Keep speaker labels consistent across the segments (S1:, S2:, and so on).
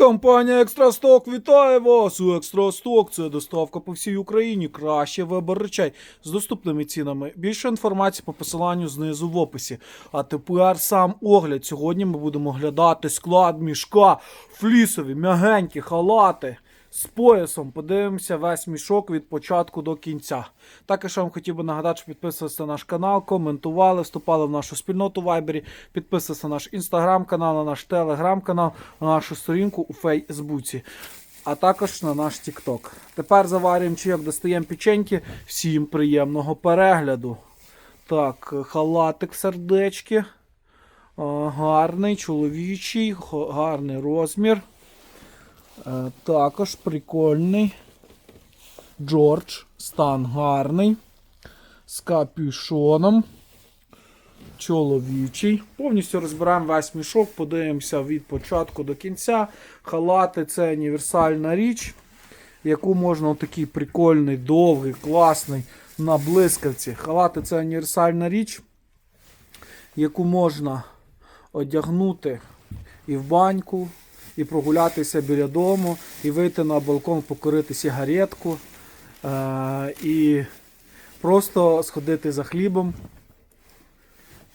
S1: Компанія Екстрасток вітає вас! У Екстрасток це доставка по всій Україні. Краще вибор речей з доступними цінами. Більше інформації по посиланню знизу в описі. А тепер сам огляд. Сьогодні ми будемо оглядати склад мішка, флісові, м'ягенькі халати. З поясом подивимося весь мішок від початку до кінця. Також я вам хотів би нагадати, що підписувалися на наш канал, коментували, вступали в нашу спільноту в Вайбері, підписувалися на наш інстаграм-канал, на наш телеграм-канал, на нашу сторінку у Фейсбуці, а також на наш Тікток. Тепер заварюємо чайок, достаємо печеньки. Всім приємного перегляду. Так, халатик сердечки. Е, Гарний, чоловічий, гарний розмір. Е, Також прикольний. Джордж. Стан гарний. З капюшоном. Чоловічий. Повністю розбираємо весь мішок, подивимося від початку до кінця. Халати це універсальна річ, яку можна отакий прикольний, довгий, класний на блискавці. Халати це універсальна річ, яку можна одягнути і в баньку, і прогулятися біля дому, і вийти на балкон, покорити сигаретку, е- і просто сходити за хлібом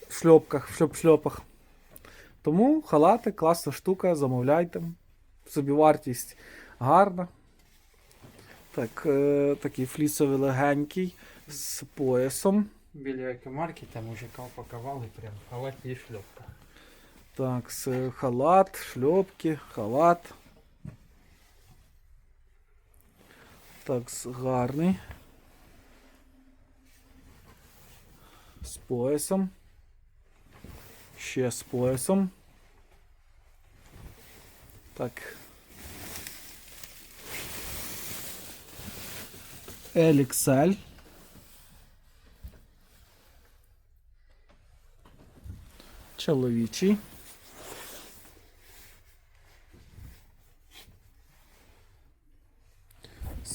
S1: в шльопках, в шльоп-шльопах. Тому халати класна штука, замовляйте. Собівартість гарна. Так, е- такий флісовий легенький з поясом.
S2: Біля екомарки там мужика упаковали прям в халаті і шльопках.
S1: Так, халат, шльопки, халат. Так, гарний. З поясом. Ще з поясом. Так. LXL. Чоловічий.